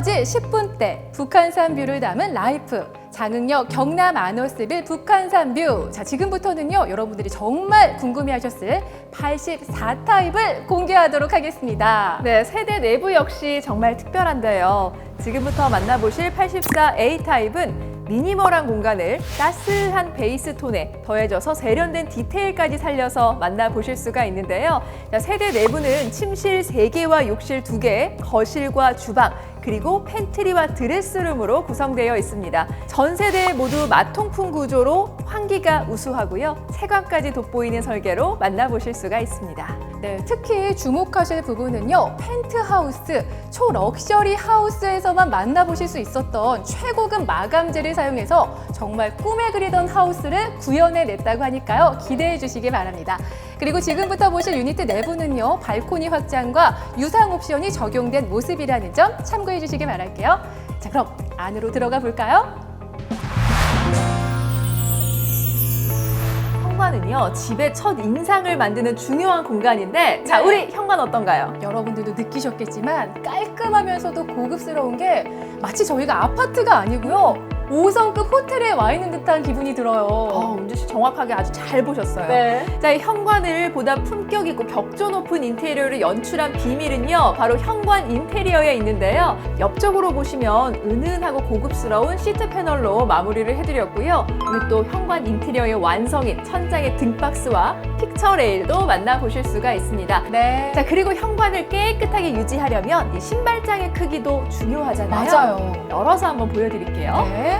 숙소까지 10분대 북한산 뷰를 담은 라이프 장흥역 경남 아너스빌 북한산 뷰. 자, 지금부터는요, 여러분들이 정말 궁금해 하셨을 84타입을 공개하도록 하겠습니다. 네, 세대 내부 역시 정말 특별한데요. 지금부터 만나보실 84A 타입은 미니멀한 공간을 따스한 베이스 톤에 더해져서 세련된 디테일까지 살려서 만나보실 수가 있는데요. 자, 세대 내부는 침실 3개와 욕실 2개, 거실과 주방, 그리고 팬트리와 드레스룸으로 구성되어 있습니다. 전 세대 모두 마통풍 구조로 환기가 우수하고요. 채광까지 돋보이는 설계로 만나보실 수가 있습니다. 네, 특히 주목하실 부분은요, 펜트하우스, 초럭셔리 하우스에서만 만나보실 수 있었던 최고급 마감재를 사용해서 정말 꿈에 그리던 하우스를 구현해 냈다고 하니까요, 기대해 주시기 바랍니다. 그리고 지금부터 보실 유니트 내부는요, 발코니 확장과 유상 옵션이 적용된 모습이라는 점 참고해 주시기 바랄게요. 자, 그럼 안으로 들어가 볼까요? 현관은요 집의 첫 인상을 만드는 중요한 공간인데 자 네. 우리 현관 어떤가요? 여러분들도 느끼셨겠지만 깔끔하면서도 고급스러운 게 마치 저희가 아파트가 아니고요. 5성급 호텔에 와 있는 듯한 기분이 들어요. 어, 은주 씨 정확하게 아주 잘 보셨어요. 네. 자, 이 현관을 보다 품격 있고 격조 높은 인테리어를 연출한 비밀은요, 바로 현관 인테리어에 있는데요. 옆쪽으로 보시면 은은하고 고급스러운 시트 패널로 마무리를 해드렸고요. 그리고 또 현관 인테리어의 완성인 천장의 등박스와 픽처 레일도 만나보실 수가 있습니다. 네. 자, 그리고 현관을 깨끗하게 유지하려면 이 신발장의 크기도 중요하잖아요. 맞아요. 열어서 한번 보여드릴게요. 네.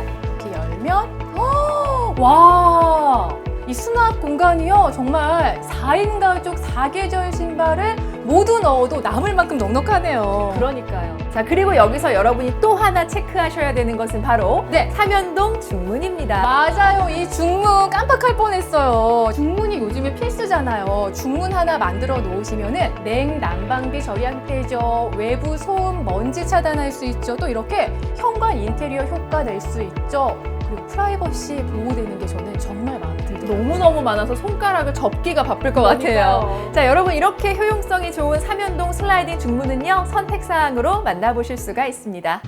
열면, 어, 와! 이 수납 공간이요. 정말 4인 가족 4계절 신발을 모두 넣어도 남을 만큼 넉넉하네요. 그러니까요. 자, 그리고 여기서 여러분이 또 하나 체크하셔야 되는 것은 바로 네. 삼연동 중문입니다. 맞아요. 이 중문 깜빡할 뻔했어요. 중문이 요즘에 필수잖아요. 중문 하나 만들어 놓으시면은 냉난방비 절약되죠. 외부 소음, 먼지 차단할 수 있죠. 또 이렇게 현관 인테리어 효과 낼 수 있죠. 그리고 프라이버시 보호되는 게 저는 정말 마음에 들더라고요. 너무너무 많아서 손가락을 접기가 바쁠 것 같아요. 자, 여러분 이렇게 효용성이 좋은 삼연동 슬라이딩 중문은요. 선택사항으로 만나보실 수가 있습니다.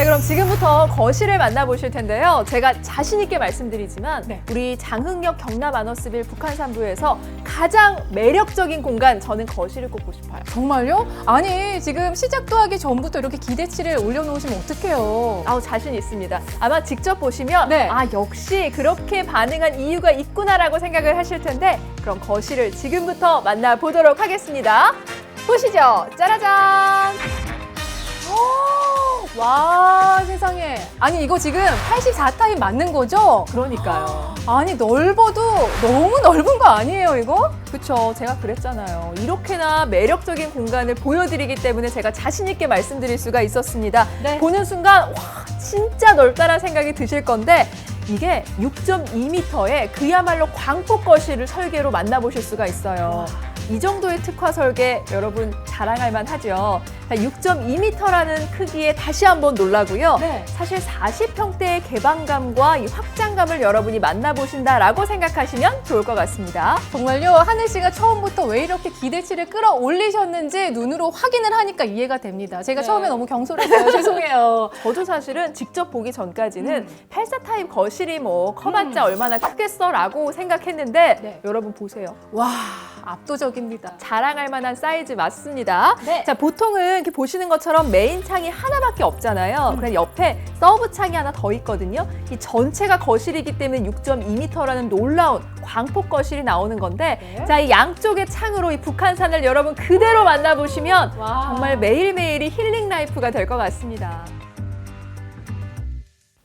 자, 그럼 지금부터 거실을 만나보실 텐데요. 제가 자신있게 말씀드리지만, 네. 우리 장흥역 경남 아너스빌 북한산부에서 가장 매력적인 공간, 저는 거실을 꼽고 싶어요. 정말요? 아니 지금 시작도 하기 전부터 이렇게 기대치를 올려놓으시면 어떡해요. 아우 자신 있습니다. 아마 직접 보시면 네. 아 역시 그렇게 반응한 이유가 있구나라고 생각을 하실 텐데 그럼 거실을 지금부터 만나보도록 하겠습니다. 보시죠. 짜라잔. 와 세상에. 아니 이거 지금 84타입 맞는 거죠? 그러니까요. 아니 넓어도 너무 넓은 거 아니에요 이거? 그쵸. 제가 그랬잖아요. 이렇게나 매력적인 공간을 보여드리기 때문에 제가 자신 있게 말씀드릴 수가 있었습니다. 네. 보는 순간, 와, 진짜 넓다라는 생각이 드실 건데, 이게 6.2m의 그야말로 광폭 거실을 설계로 만나보실 수가 있어요. 이 정도의 특화 설계 여러분 자랑할 만하죠. 6.2m라는 크기에 다시 한번 놀라고요. 네. 사실 40평대의 개방감과 이 확장감을 여러분이 만나보신다라고 생각하시면 좋을 것 같습니다. 정말요 하늘 씨가 처음부터 왜 이렇게 기대치를 끌어올리셨는지 눈으로 확인을 하니까 이해가 됩니다. 제가 네. 처음에 너무 경솔했어요. 죄송해요. 저도 사실은 직접 보기 전까지는 음. 84 타입 거실이 뭐 커봤자 얼마나 크겠어라고 생각했는데 네. 여러분 보세요. 와 압도적입니다. 자랑할 만한 사이즈 맞습니다. 네. 자, 보통은 이렇게 보시는 것처럼 메인 창이 하나밖에 음. 없잖아요. 그래서 옆에 서브 창이 하나 더 있거든요. 이 전체가 거실이기 때문에 6.2m라는 놀라운 광폭 거실이 나오는 건데 네. 자, 이 양쪽의 창으로 이 북한산을 여러분 그대로 만나보시면 와. 정말 매일매일이 힐링 라이프가 될 것 같습니다.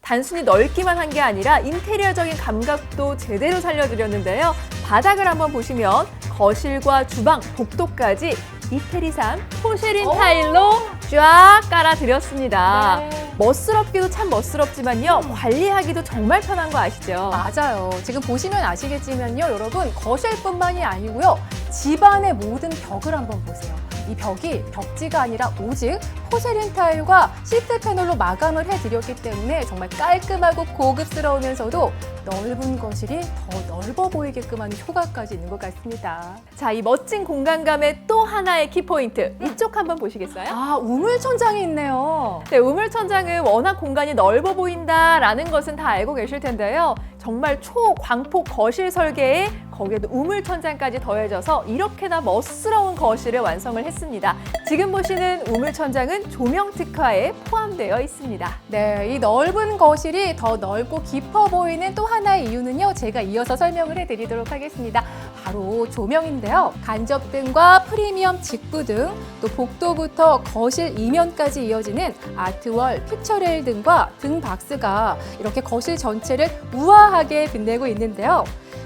단순히 넓기만 한 게 아니라 인테리어적인 감각도 제대로 살려드렸는데요. 바닥을 한번 보시면 거실과 주방, 복도까지 이태리산 포쉐린 오. 타일로 쫙 깔아드렸습니다. 네. 멋스럽기도 참 멋스럽지만요. 관리하기도 정말 편한 거 아시죠? 맞아요. 지금 보시면 아시겠지만요, 여러분 거실뿐만이 아니고요, 집안의 모든 벽을 한번 보세요. 이 벽이 벽지가 아니라 오직 포세린 타일과 시트 패널로 마감을 해드렸기 때문에 정말 깔끔하고 고급스러우면서도 넓은 거실이 더 넓어 보이게끔 하는 효과까지 있는 것 같습니다. 자, 이 멋진 공간감의 또 하나의 키포인트. 이쪽 한번 보시겠어요? 아, 우물천장이 있네요. 네, 우물천장은 워낙 공간이 넓어 보인다라는 것은 다 알고 계실 텐데요. 정말 초광폭 거실 설계에 거기에도 우물천장까지 더해져서 이렇게나 멋스러운 거실을 완성을 했습니다. 지금 보시는 우물천장은 조명 특화에 포함되어 있습니다. 네, 이 넓은 거실이 더 넓고 깊어 보이는 또 하나의 이유는요. 제가 이어서 설명을 해드리도록 하겠습니다. 바로 조명인데요. 간접등과 프리미엄 직부 등, 또 복도부터 거실 이면까지 이어지는 아트월, 픽처레일 등과 등 박스가 이렇게 거실 전체를 우아하게 빛내고 있는데요.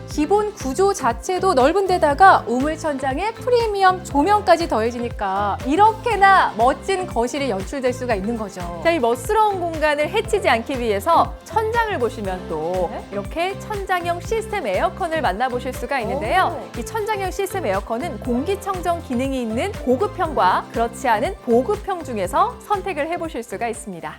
기본 구조 자체도 넓은 데다가 우물천장에 프리미엄 조명까지 더해지니까 이렇게나 멋진 거실이 연출될 수가 있는 거죠. 자, 이 멋스러운 공간을 해치지 않기 위해서 천장을 보시면 또 이렇게 천장형 시스템 에어컨을 만나보실 수가 있는데요. 이 천장형 시스템 에어컨은 공기청정 기능이 있는 고급형과 그렇지 않은 보급형 중에서 선택을 해보실 수가 있습니다.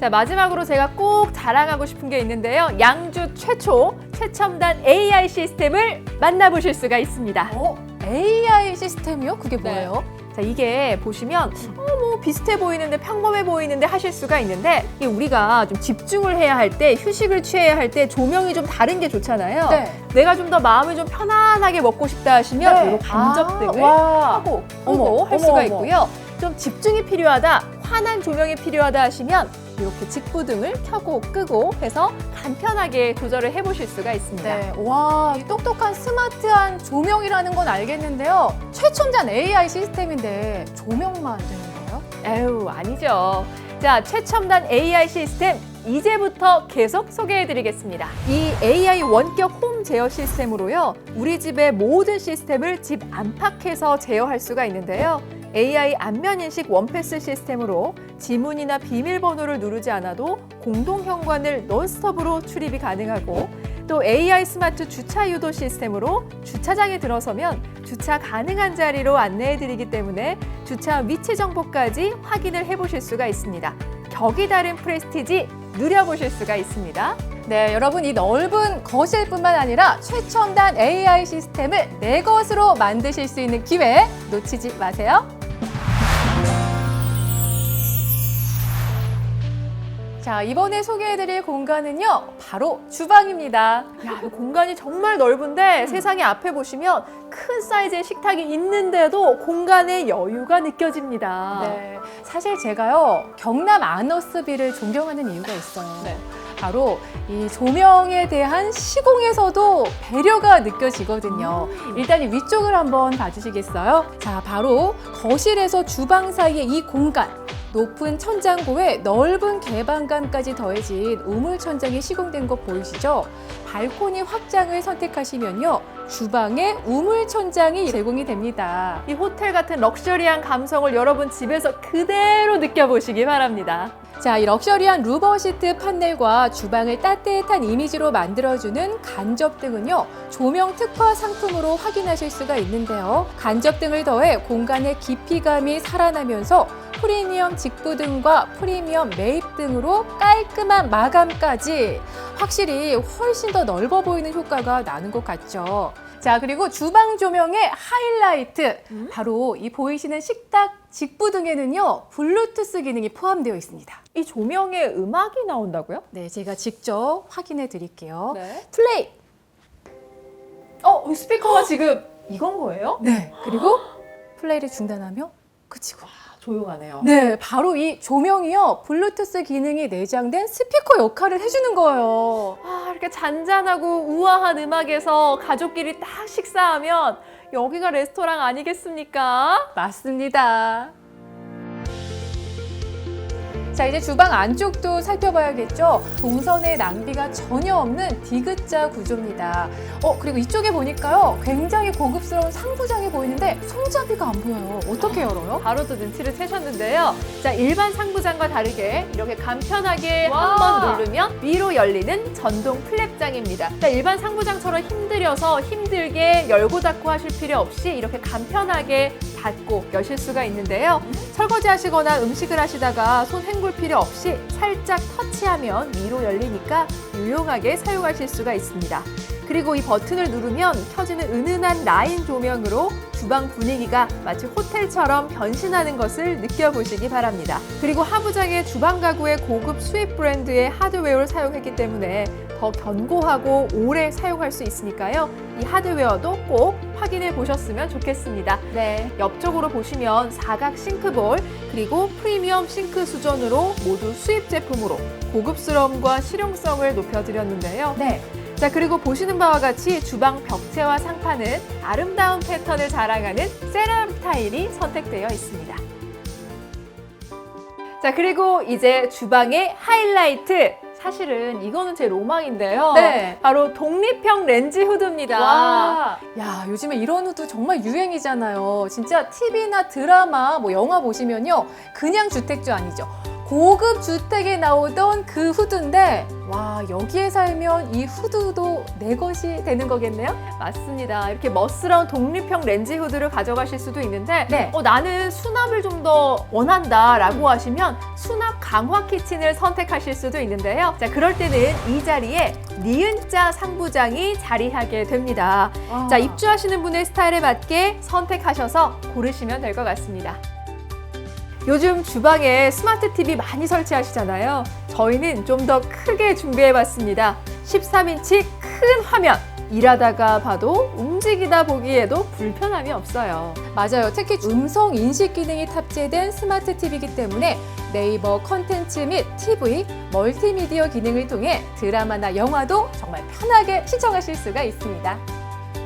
자, 마지막으로 제가 꼭 자랑하고 싶은 게 있는데요. 양주 최초 최첨단 AI 시스템을 만나보실 수가 있습니다. 어? AI 시스템이요? 그게 네. 뭐예요? 자, 이게 보시면 어, 뭐 비슷해 보이는데 평범해 보이는데 하실 수가 있는데 이게 우리가 좀 집중을 해야 할 때 휴식을 취해야 할 때 조명이 좀 다른 게 좋잖아요. 네. 내가 좀 더 마음을 좀 편안하게 먹고 싶다 하시면 이런 간접등을 아, 와. 하고 끄고 할 어머, 수가 어머. 있고요. 좀 집중이 필요하다, 환한 조명이 필요하다 하시면 이렇게 직부등을 켜고 끄고 해서 간편하게 조절을 해보실 수가 있습니다. 네. 와, 이 똑똑한 스마트한 조명이라는 건 알겠는데요. 최첨단 AI 시스템인데 조명만 되는 거예요? 에휴, 아니죠. 자, 최첨단 AI 시스템 이제부터 계속 소개해드리겠습니다. 이 AI 원격 홈 제어 시스템으로요, 우리 집의 모든 시스템을 집 안팎에서 제어할 수가 있는데요. AI 안면 인식 원패스 시스템으로 지문이나 비밀번호를 누르지 않아도 공동 현관을 논스톱으로 출입이 가능하고 또 AI 스마트 주차 유도 시스템으로 주차장에 들어서면 주차 가능한 자리로 안내해 드리기 때문에 주차 위치 정보까지 확인을 해 보실 수가 있습니다. 격이 다른 프레스티지 누려보실 수가 있습니다. 네, 여러분 이 넓은 거실뿐만 아니라 최첨단 AI 시스템을 내 것으로 만드실 수 있는 기회 놓치지 마세요. 자, 이번에 소개해드릴 공간은요, 바로 주방입니다. 야, 이 공간이 정말 넓은데 세상에 앞에 보시면 큰 사이즈의 식탁이 있는데도 공간의 여유가 느껴집니다. 네, 사실 제가요, 경남 아너스비를 존경하는 이유가 있어요. 네. 바로 이 조명에 대한 시공에서도 배려가 느껴지거든요. 일단 이 위쪽을 한번 봐주시겠어요? 자, 바로 거실에서 주방 사이의 이 공간. 높은 천장고에 넓은 개방감까지 더해진 우물 천장이 시공된 것 보이시죠? 발코니 확장을 선택하시면요. 주방에 우물 천장이 제공이 됩니다. 이 호텔 같은 럭셔리한 감성을 여러분 집에서 그대로 느껴보시기 바랍니다. 자, 이 럭셔리한 루버 시트 판넬과 주방을 따뜻한 이미지로 만들어주는 간접등은요, 조명 특화 상품으로 확인하실 수가 있는데요. 간접등을 더해 공간의 깊이감이 살아나면서 프리미엄 직부 등과 프리미엄 매입 등으로 깔끔한 마감까지 확실히 훨씬 더 넓어 보이는 효과가 나는 것 같죠. 자, 그리고 주방 조명의 하이라이트. 음? 바로 이 보이시는 식탁 직부 등에는요, 블루투스 기능이 포함되어 있습니다. 이 조명에 음악이 나온다고요? 네, 제가 직접 확인해 드릴게요. 네. 플레이! 어, 이 스피커가 지금 이건 거예요? 네. 그리고 플레이를 중단하며 그치고. 조용하네요. 네, 바로 이 조명이요. 블루투스 기능이 내장된 스피커 역할을 해주는 거예요. 아, 이렇게 잔잔하고 우아한 음악에서 가족끼리 딱 식사하면 여기가 레스토랑 아니겠습니까? 맞습니다. 자, 이제 주방 안쪽도 살펴봐야겠죠. 동선의 낭비가 전혀 없는 디귿자 구조입니다. 어, 그리고 이쪽에 보니까요. 굉장히 고급스러운 상부장이 보이는데 손잡이가 안 보여요. 어떻게 열어요? 바로도 눈치를 채셨는데요. 자, 일반 상부장과 다르게 이렇게 간편하게 와. 한번 누르면 위로 열리는 전동 플랩장입니다. 자, 일반 상부장처럼 힘들여서 힘들게 열고 닫고 하실 필요 없이 이렇게 간편하게 닫고 여실 수가 있는데요. 설거지 하시거나 음식을 하시다가 손 헹굴 필요 없이 살짝 터치하면 위로 열리니까 유용하게 사용하실 수가 있습니다. 그리고 이 버튼을 누르면 켜지는 은은한 라인 조명으로 주방 분위기가 마치 호텔처럼 변신하는 것을 느껴보시기 바랍니다. 그리고 하부장의 주방 가구의 고급 수입 브랜드의 하드웨어를 사용했기 때문에 더 견고하고 오래 사용할 수 있으니까요. 이 하드웨어도 꼭 확인해 보셨으면 좋겠습니다. 네. 옆쪽으로 보시면 사각 싱크볼 그리고 프리미엄 싱크 수전으로 모두 수입 제품으로 고급스러움과 실용성을 높여드렸는데요. 네. 자 그리고 보시는 바와 같이 주방 벽체와 상판은 아름다운 패턴을 자랑하는 세라믹 타일이 선택되어 있습니다. 자 그리고 이제 주방의 하이라이트 사실은 이거는 제 로망인데요. 네. 바로 독립형 렌즈 후드입니다. 와. 야, 요즘에 이런 후드 정말 유행이잖아요. 진짜 TV나 드라마, 뭐 영화 보시면요. 그냥 주택주 아니죠. 고급 주택에 나오던 그 후드인데, 와, 여기에 살면 이 후드도 내 것이 되는 거겠네요? 맞습니다. 이렇게 멋스러운 독립형 렌즈 후드를 가져가실 수도 있는데 네. 어, 나는 수납을 좀 더 원한다 라고 하시면 수납 강화 키친을 선택하실 수도 있는데요. 자, 그럴 때는 이 자리에 니은자 상부장이 자리하게 됩니다. 아. 자, 입주하시는 분의 스타일에 맞게 선택하셔서 고르시면 될 것 같습니다. 요즘 주방에 스마트 TV 많이 설치하시잖아요. 저희는 좀 더 크게 준비해 봤습니다. 13인치 큰 화면. 일하다가 봐도 움직이다 보기에도 불편함이 없어요. 맞아요. 특히 음성 인식 기능이 탑재된 스마트 TV이기 때문에 네이버 컨텐츠 및 TV, 멀티미디어 기능을 통해 드라마나 영화도 정말 편하게 시청하실 수가 있습니다.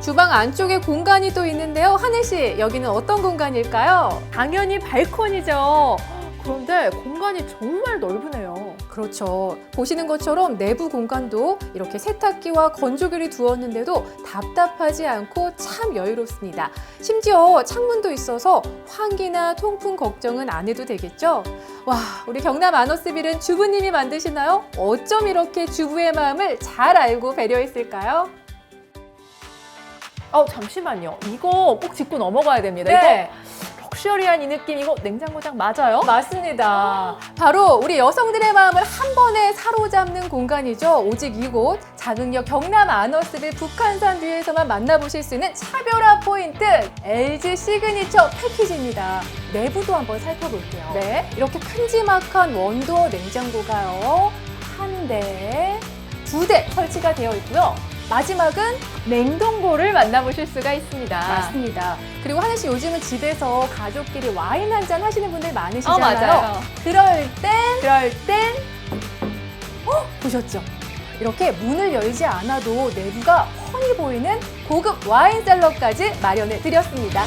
주방 안쪽에 공간이 또 있는데요. 하늘 씨, 여기는 어떤 공간일까요? 당연히 발코니죠. 그런데 공간이 정말 넓으네요. 그렇죠. 보시는 것처럼 내부 공간도 이렇게 세탁기와 건조기를 두었는데도 답답하지 않고 참 여유롭습니다. 심지어 창문도 있어서 환기나 통풍 걱정은 안 해도 되겠죠? 와, 우리 경남 아너스빌은 주부님이 만드시나요? 어쩜 이렇게 주부의 마음을 잘 알고 배려했을까요? 어, 잠시만요. 이거 꼭 짚고 넘어가야 됩니다. 네. 이거 럭셔리한 이 느낌, 이거 냉장고장 맞아요? 맞습니다. 바로 우리 여성들의 마음을 한 번에 사로잡는 공간이죠. 오직 이곳 자극역 경남 아너스빌 북한산 뷰에서만 만나보실 수 있는 차별화 포인트 LG 시그니처 패키지입니다. 내부도 한번 살펴볼게요. 네. 이렇게 큼지막한 원도어 냉장고가요. 한 대, 두 대 설치가 되어 있고요. 마지막은 냉동고를 만나보실 수가 있습니다. 맞습니다. 그리고 하늘 씨 요즘은 집에서 가족끼리 와인 한 잔 하시는 분들 어, 많으시잖아요. 맞아요. 그럴 땐 그럴 땐 보셨죠? 이렇게 문을 열지 않아도 내부가 훤히 보이는 고급 와인 셀러까지 마련해 드렸습니다.